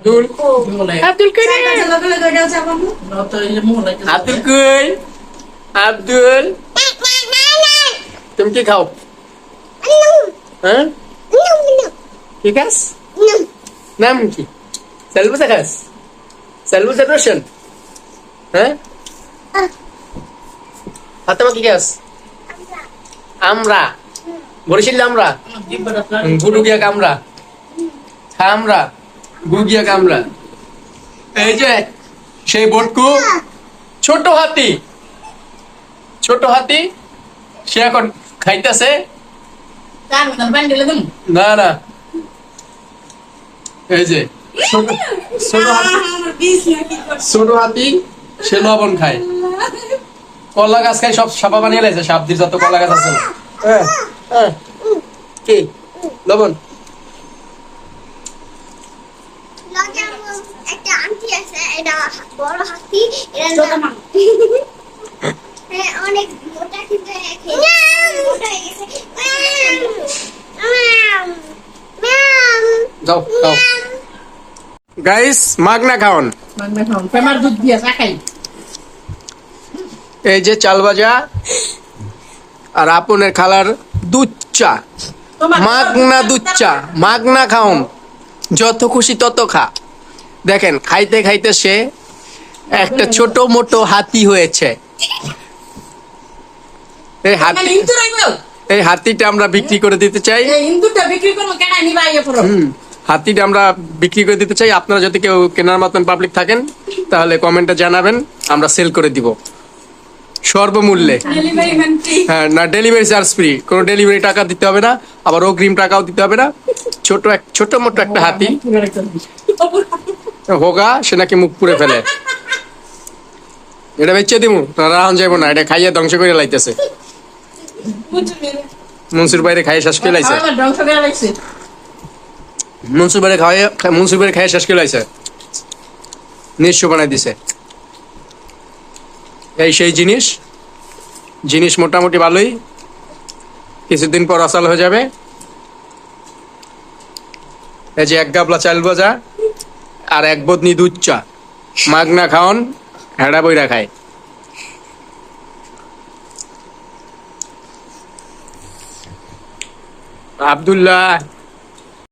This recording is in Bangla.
আব্দুল কই আব্দুল কই আব্দুল তুমি কি খাও হ্যাঁ কি খাস নাম কি সেলবুসা খাস সেলবুসা রোশন হ্যাঁ ফাতেমা কি খাস আমরা বরিশাল আমরা কামরা কামরা গু গিয়া কামরা এই যে, সেই বটকু, ছোট হাতি। ছোট হাতি, সে এখন খাইতেছে। না না। এই যে, ছোট হাতি সে লবণ খায়। কলা গাছ খায়, সব সাপা বানিয়ে লাইছে সাপদির যত কলা গাছ আছে। লবণ একটা আন্টি বড় হাতি এর নাম হ্যাঁ, অনেক মোটা কিন্তু খেয়ে মোটা হয়ে গেছে। যাও যাও। গাইস মাগনা খাওন। প্রেমার দুধ দিয়ে চা খাই। এই যে চাল ভাজা আর আপনের খালার দুধ চা। মাগনা দুধ চা মাগনা খাওন। যত খুশি তত খা। দেখেন খাইতে খাইতে সে একটা ছোট মোটো হাতি হয়েছে। এই হাতি এই হাতিটা আমরা বিক্রি করে দিতে চাই। হাতিটা আমরা বিক্রি করে দিতে চাই। আপনারা যদি কেউ কেনার মতন পাবলিক থাকেন তাহলে কমেন্টে জানাবেন আমরা সেল করে দিব। সর্বমূল্যে। হ্যাঁ না ডেলিভারি চার্জ ফ্রি কোনো ডেলিভারি টাকা দিতে হবে না আবার অগ্রিম টাকাও দিতে হবে না। ছোট এক ছোট মোটো একটা হাতি। হোগা সে নাকি মুখ পুড়ে ফেলে। এটা বেচে দিমু রাহন যাইব না, এটা খাইয়ে ধ্বংস করে লাইতেছে। মনসুর বাইরে খাইয়ে শেষ করে লাইছে। মনসুর বাইরে খাওয়াই মনসুর বাইরে খাইয়ে শেষ করে লাইছে। নিঃস্ব বানাই দিছে। এই সেই জিনিস জিনিস মোটামুটি ভালোই। কিছুদিন পর অসাল হয়ে যাবে। এই যে এক গাবলা চাল ভাজা আর এক বদনি দুধ চা। মাগনা খাওন হেডা বইরা খায়। আবদুল্লাহ